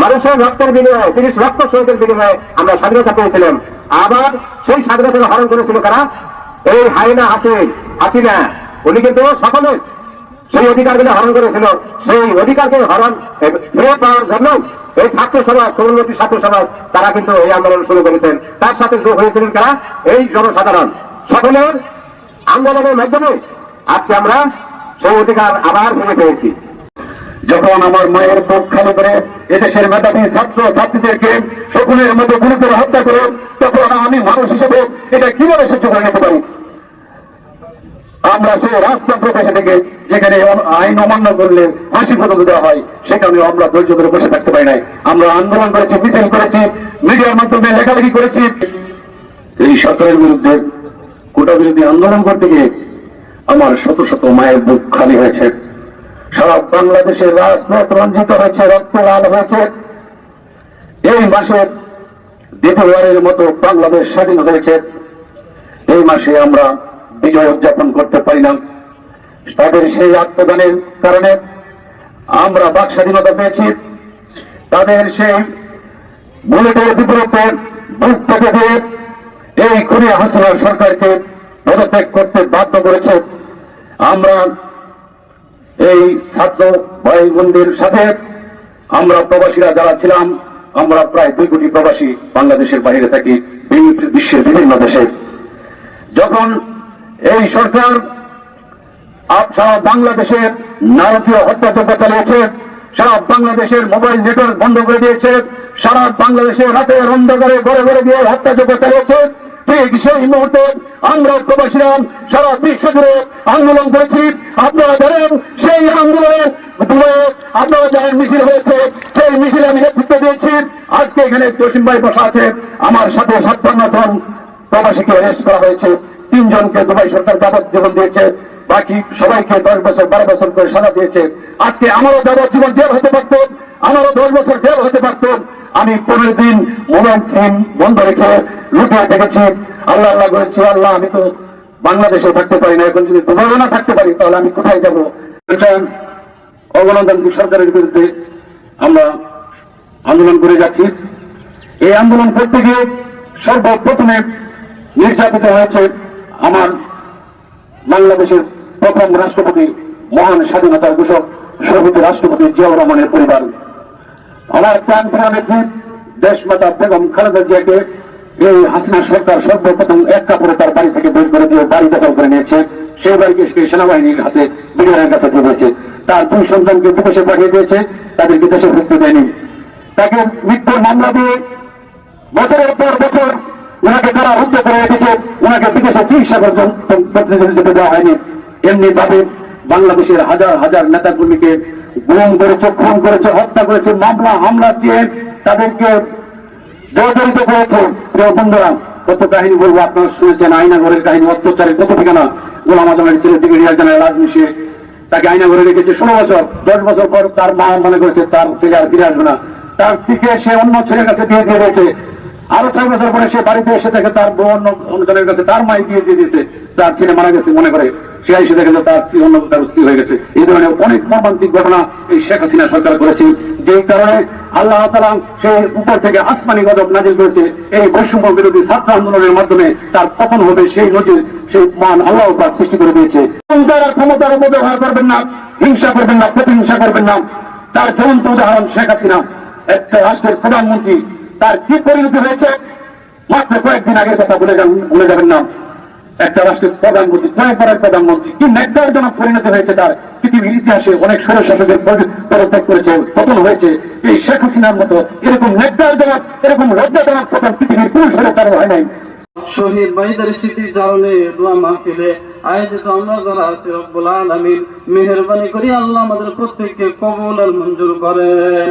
মানুষের রক্তের বিনিময়ে তিরিশ লক্ষ শহীদের বিনিময়ে আমরা স্বাধীনতা পেয়েছিলাম। আবার সেই স্বাধীনতাকে হরণ করেছিল কারা? এই হাইনা হাসিন হাসিনা। উনি কিন্তু সকলে সেই অধিকারগুলো হরণ করেছিল। সেই অধিকারকে হরণ এ, ফেরত পাওয়ার জন্য এই ছাত্র সমাজ কমলবতী ছাত্র সমাজ তারা কিন্তু এই আন্দোলন শুরু করেছেন। তার সাথে যোগ হয়েছিলেন কারা? এই জনসাধারণ। সকলের আন্দোলনের মাধ্যমে আজকে আমরা সেই অধিকার আবার ফিরে পেয়েছি। যখন আমার মায়ের বুক খালি করে এদেশের মেধাবী ছাত্র, ছাত্রীদেরকে সকলের মধ্যে গুরুতর হত্যা করে, তখন আমি মানুষ হিসেবে এটা কীভাবে সহ্য করে নিতে পারি? আমরা সেই রাজতন্ত্র দেশে থেকে যেখানে আইন অমান্য করলে ফাঁসি পর্যন্ত দেওয়া হয় সেখানে আমরা ধৈর্য ধরে বসে থাকতে পারি নাই। আমরা আন্দোলন করেছি, মিছিল করেছি, মিডিয়ার মাধ্যমে লেখালেখি করেছি। এই সরকারের বিরুদ্ধে কোটা বিরোধী আন্দোলন করতে গিয়ে আমার শত শত মায়ের বুক খালি হয়েছে। সারা বাংলাদেশের রাজপথ রঞ্জিত হয়েছে, রক্ত লাল হয়েছে। এই মাসে দ্বিতীয়বারের মতো বাংলাদেশ স্বাধীন হয়েছে। এই মাসে আমরা বিজয় উদযাপন করতে পারি না। তাদের সেই আত্মদানের কারণে আমরা বাক স্বাধীনতা পেয়েছি। তাদের সেই বুলেটের বিপরীতে বুক পেতে দিয়ে এই খুনে হাসিনার সরকারকে পদত্যাগ করতে বাধ্য করেছে। আমরা এই ছাত্র ভাই বোনদের সাথে আমরা প্রবাসীরা যারা ছিলাম, আমরা প্রায় দুই কোটি প্রবাসী বাংলাদেশের বাইরে থাকি বিশ্বের বিভিন্ন দেশে। যখন এই সরকার সারা বাংলাদেশের নারকীয় হত্যাযজ্ঞ চালিয়েছে, সারা বাংলাদেশের মোবাইল নেটওয়ার্ক বন্ধ করে দিয়েছে, সারা বাংলাদেশের রাতের অন্ধকারে ঘরে ঘরে দিয়ে হত্যাযজ্ঞ চালিয়েছে ঠিক সেই মুহূর্তে আমরা প্রবাসীরা সারা বিশ্ব জুড়ে আন্দোলন করেছি। আপনারা জানেন সেই আন্দোলনে আপনারা জানেন মিছিল হয়েছে। সেই মিছিলে আমি নেতৃত্ব দিয়েছি। আজকে এখানে জসিম ভাই বসা আছে। আমার সাথে সাতান্ন জন প্রবাসীকে অ্যারেস্ট করা হয়েছে। তিনজনকে দুবাই সরকার যাবত যাবজ্জীবন দিয়েছে। বাকি সবাইকে দশ বছর, বারো বছর করে সাজা দিয়েছে। আজকে আমারও যাবজ্জীবন জেল হতে পারত। আমারও দশ বছর জেল হতে পারত। আমি পনেরো দিন মোবাইল সিম বন্ধ রেখে লুটিয়ে থেকেছি আল্লাহ আল্লাহ করেছি আল্লাহ, আমি তো বাংলাদেশে থাকতে পারি না। এখন যদি দুবাইও না থাকতে পারি, তাহলে আমি কোথায় যাব? এটা অগণতান্ত্রিক সরকারের বিরুদ্ধে আমরা আন্দোলন করে যাচ্ছি। এই আন্দোলন করতে গিয়ে সর্বপ্রথমে নির্যাতিত হয়েছে আমার বাংলাদেশের প্রথম রাষ্ট্রপতি মহান স্বাধীনতার ঘোষক শহীদ রাষ্ট্রপতি জিয়াউর রহমানের পরিবার। আমার প্রাণ প্রিয় নেত্রী দেশমাতা বেগম খালেদা জিয়াকে এই হাসিনা সরকার সর্বপ্রথম এক কাপড়ে তার বাড়ি থেকে বের করে দিয়ে বাড়ি দখল করে নিয়েছে। সেই বাড়িকে সে সেনাবাহিনীর হাতে বিডিআরের কাছে দিয়ে দিয়েছে। তার দুই সন্তানকে বিদেশে পাঠিয়ে দিয়েছে, তাদেরকে দেশে ফিরতে দেয়নি। তাকে মৃত্যুর মামলা দিয়ে বছরের পর বছর ওনাকে তারা রুদ্ধ করে রেখেছে। ওনাকে বিদেশে চিকিৎসা করতে যেতে দেওয়া হয়নি। এমনি ভাবে বাংলাদেশের হাজার হাজার নেতা কর্মীকে গুম করেছে, খুন করেছে, হত্যা করেছে, মামলা, হামলা দিয়ে তাদেরকে জর্জরিত করেছে। প্রিয় বন্ধুরা, কত কাহিনী বলব, আপনারা শুনেছেন, আইনাগরের কাহিনী, অত্যাচারের কত ঠিকানা? গোলাম আজমের ছেলে থেকে রিয়াল জানায় রাজ মিশিয়ে তাকে আইনা ঘরে রেখেছে। ষোলো বছর, দশ বছর পর তার মা মনে করেছে, তার ছেলে আর ফিরে আসবে না। তার স্ত্রীকে সে অন্য ছেলের কাছে বিয়ে দিয়ে দিয়েছে। আরও ছয় বছর পরে সে বাড়িতে এসে দেখে তার বউ অন্য অন্যজনের কাছে তার মাই বিয়ে দিয়ে দিয়েছে। তার ছেলে মারা গেছে মনে করে। সে এসে দেখে যে তার স্ত্রী অন্য তার স্ত্রী হয়ে গেছে। এই ধরনের অনেক মর্মান্তিক ঘটনা এই শেখ হাসিনা সরকার করেছে, যেই কারণে আল্লাহ তালা সে উপর থেকে আসমানি গজব নাজিল করেছে। এই বৈষম্য বিরোধী ছাত্র আন্দোলনের মাধ্যমে তার পতন হবে, সেই নজির, সেই মান আল্লাহ পাক সৃষ্টি করে দিয়েছে। আর ক্ষমতার অপব্যবহার করবেন না, হিংসা করবেন না, প্রতিহিংসা করবেন না। তার জ্বলন্ত উদাহরণ শেখ হাসিনা, একটা রাষ্ট্রের প্রধানমন্ত্রী। তার কি পরিণতি হয়েছে? মাত্র কয়েকদিন আগের কথা বলে যাবেন না। একটা রাষ্ট্রের প্রধানমন্ত্রী কয়েকবারের প্রধানমন্ত্রী, কি ন্যাক্কারজনক পরিণতি হয়েছে তার পৃথিবীর ইতিহাসে অনেক স্বৈর শাসকের পদত্যাগ করেছে, পতন হয়েছে, এই শেখ হাসিনার মতো এরকম ন্যাক্কারজনক এরকম লজ্জাজনক পতন পৃথিবীর কোন স্বৈরাচারও হয় নাই। শহীদ ভাইদের স্মৃতি চারণে দোয়া মাহফিলে আয়োজিত আমরা যারা আছি রব্বুল আলামিন, মেহেরবানি করি আল্লাহ আমাদের প্রত্যেককে কবুল আর মঞ্জুর করেন।